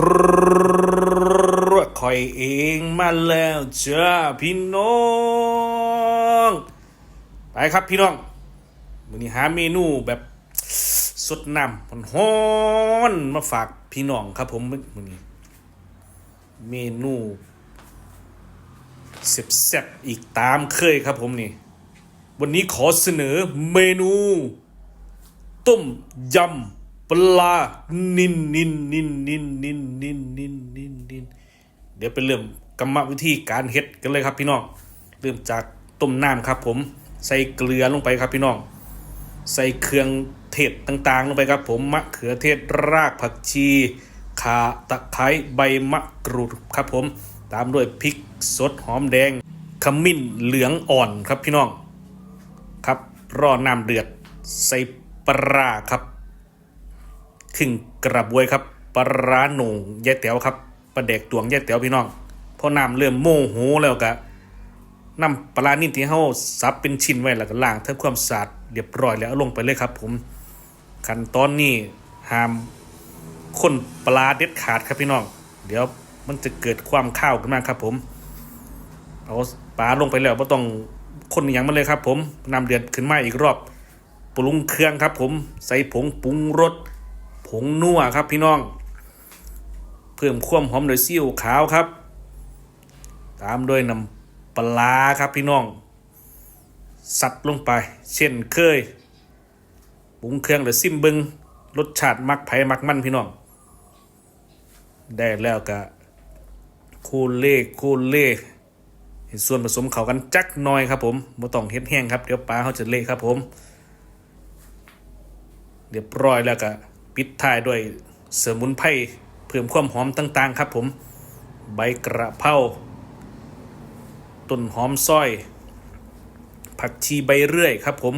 ครับคอยเองมาแล้วจ้าพี่น้อง ไปครับพี่น้องวันนี้หาเมนูแบบสดน้ำฮ้อนมาฝากพี่น้องครับผมวันนี้ เมนูเซ็บๆอีกตามเคยครับผมนี่ วันนี้ขอเสนอเมนู ต้มยำ ปลา นินนินนินนินนินนินนินนินนินเดี๋ยวไปเริ่มกรรมวิธีการเฮ็ดกันเลยครับพี่น้องเริ่มจากต้มน้ำครับ ผมใส่เกลือลงไปครับพี่น้อง ใส่เครื่องเทศต่างๆ ลงไปครับผมมะเขือเทศรากผักชีข่าตะไคร้ใบมะกรูดครับผม ตามด้วยพริกสดหอมแดงขมิ้นเหลืองอ่อนครับพี่น้องครับรอน้ำเดือดใส่ปลาครับ ครึ่งกระบวยครับปลาร้าโหน่งยายแต๋วครับปลาเด็กตวงยายแต๋วพี่น้องพอน้ำเริ่มโมโหแล้วกะนำปลาร้านิ่ที่เฮาสับเป็นชิ้นไว้แล้วก็ล้างทำความสะอาดเรียบร้อยแล้วลงไปเลยครับ ผมขั้นตอนนี้ห้ามคนปลาเด็ดขาดครับพี่น้อง เดี๋ยวมันจะเกิดความข้าวขึ้นมาครับ ผมเอาปลาลงไปแล้วไม่ต้องคนอย่างมาเลยครับ ผมนำเดือดขึ้นมาอีกรอบ ปรุงเครื่องครับ ผมใส่ผงปรุงรส ผงนัวครับพี่น้อง เพิ่มความหอมโดยซีอิ๊วขาวครับ ตามด้วยน้ำปลาครับพี่น้อง สัดลงไป เช่นเคยปรุงเครื่องเดี๋ยวซิมบิงรสชาติมักไผ่มักมันพี่น้อง ได้แล้วก็คูเล่คูเล่เห็นส่วนผสมเขากันจักหน่อยครับผมบ่ต้องเฮ็ดแห้งครับ เดี๋ยวปลาเขาจะเละครับผม เรียบร้อยแล้วก็ ปิดท้ายด้วยสมุนไพรเพิ่มความหอมต่างๆ ครับผม ใบกระเพราต้นหอมซอย ผักชีใบเรื่อยครับผม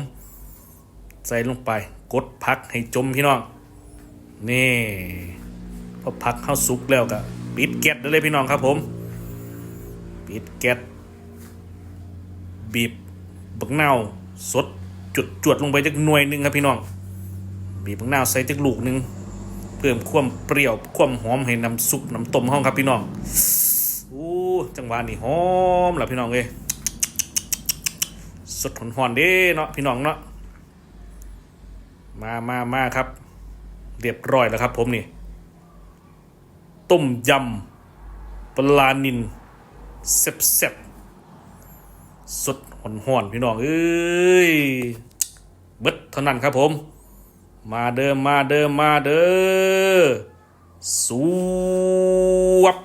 ใส่ลงไปกดพักให้จมพี่น้อง นี่พอพักเข้าสุกแล้วก็ปิดแก๊สได้เลยพี่น้องครับผม ปิดแก๊สบีบบักเนาสดจุดจวดลงไปจักหน่วยหนึ่งครับพี่น้อง บีบบักนาวใส่จักลูกหนึ่งเพิ่มความเปรี้ยวความหอมให้น้ำซุปน้ำต้มห้องครับพี่น้องอู้จังหวะนี้หอมล้วพี่น้องเอ้ยสดหอนๆเด้เนาะพี่น้องเนาะมามามาครับ เรียบร้อยแล้วครับผมนี่ ต้มยำปลานินเซ็บๆสดหอนหอนๆพี่น้องเอ้ยเบิดเท่านั้นครับผม มาเดิมมาเดิมมาเดิมสวบ